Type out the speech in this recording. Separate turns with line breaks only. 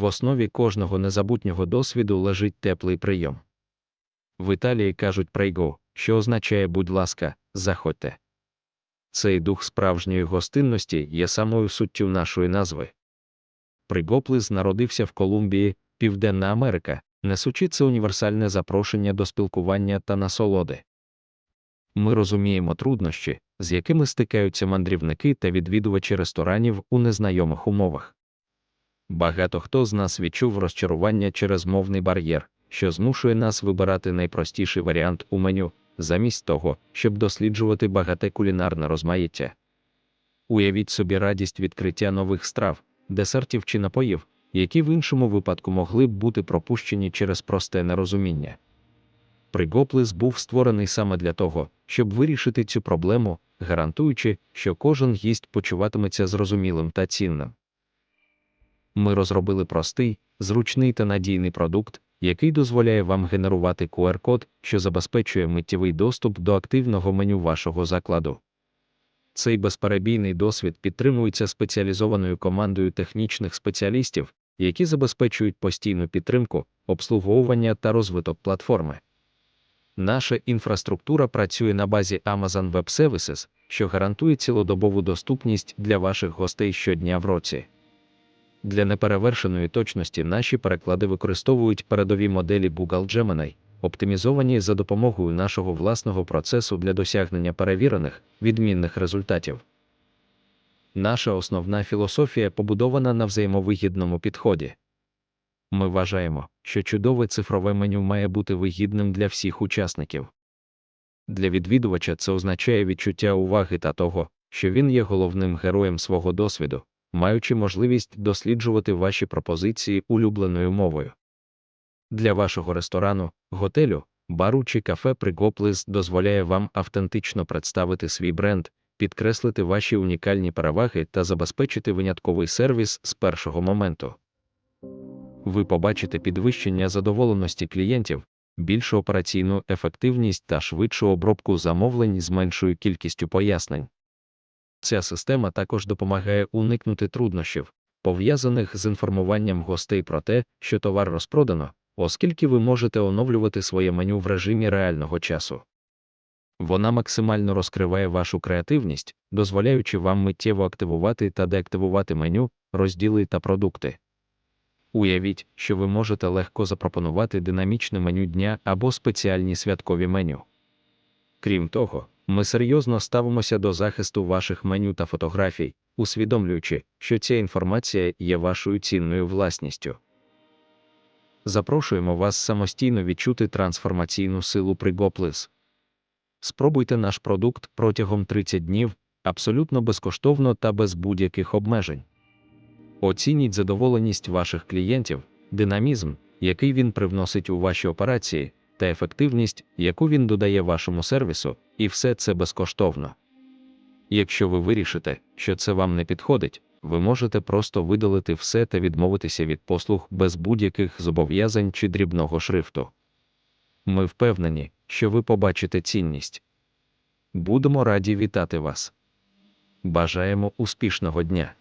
В основі кожного незабутнього досвіду лежить теплий прийом. В Італії кажуть прейго, що означає будь ласка, заходьте. Цей дух справжньої гостинності є самою суттю нашої назви. Пригоплиз народився в Колумбії, Південна Америка, несучи це універсальне запрошення до спілкування та насолоди. Ми розуміємо труднощі, з якими стикаються мандрівники та відвідувачі ресторанів у незнайомих умовах. Багато хто з нас відчув розчарування через мовний бар'єр, що змушує нас вибирати найпростіший варіант у меню, замість того, щоб досліджувати багате кулінарне розмаїття. Уявіть собі радість відкриття нових страв, десертів чи напоїв, які в іншому випадку могли б бути пропущені через просте нерозуміння. Пригоплис був створений саме для того, щоб вирішити цю проблему, гарантуючи, що кожен гість почуватиметься зрозумілим та цінним. Ми розробили простий, зручний та надійний продукт, який дозволяє вам генерувати QR-код, що забезпечує миттєвий доступ до активного меню вашого закладу. Цей безперебійний досвід підтримується спеціалізованою командою технічних спеціалістів, які забезпечують постійну підтримку, обслуговування та розвиток платформи. Наша інфраструктура працює на базі Amazon Web Services, що гарантує цілодобову доступність для ваших гостей щодня в році. Для неперевершеної точності наші переклади використовують передові моделі Google Gemini, оптимізовані за допомогою нашого власного процесу для досягнення перевірених, відмінних результатів. Наша основна філософія побудована на взаємовигідному підході. Ми вважаємо, що чудове цифрове меню має бути вигідним для всіх учасників. Для відвідувача це означає відчуття уваги та того, що він є головним героєм свого досвіду, маючи можливість досліджувати ваші пропозиції улюбленою мовою. Для вашого ресторану, готелю, бару чи кафе Пригоплис дозволяє вам автентично представити свій бренд, підкреслити ваші унікальні переваги та забезпечити винятковий сервіс з першого моменту. Ви побачите підвищення задоволеності клієнтів, більшу операційну ефективність та швидшу обробку замовлень з меншою кількістю пояснень. Ця система також допомагає уникнути труднощів, пов'язаних з інформуванням гостей про те, що товар розпродано, оскільки ви можете оновлювати своє меню в режимі реального часу. Вона максимально розкриває вашу креативність, дозволяючи вам миттєво активувати та деактивувати меню, розділи та продукти. Уявіть, що ви можете легко запропонувати динамічне меню дня або спеціальні святкові меню. Крім того, ми серйозно ставимося до захисту ваших меню та фотографій, усвідомлюючи, що ця інформація є вашою цінною власністю. Запрошуємо вас самостійно відчути трансформаційну силу Пригоплис. Спробуйте наш продукт протягом 30 днів абсолютно безкоштовно та без будь-яких обмежень. Оцініть задоволеність ваших клієнтів, динамізм, який він привносить у ваші операції, та ефективність, яку він додає вашому сервісу, і все це безкоштовно. Якщо ви вирішите, що це вам не підходить, ви можете просто видалити все та відмовитися від послуг без будь-яких зобов'язань чи дрібного шрифту. Ми впевнені, що ви побачите цінність. Будемо раді вітати вас. Бажаємо успішного дня!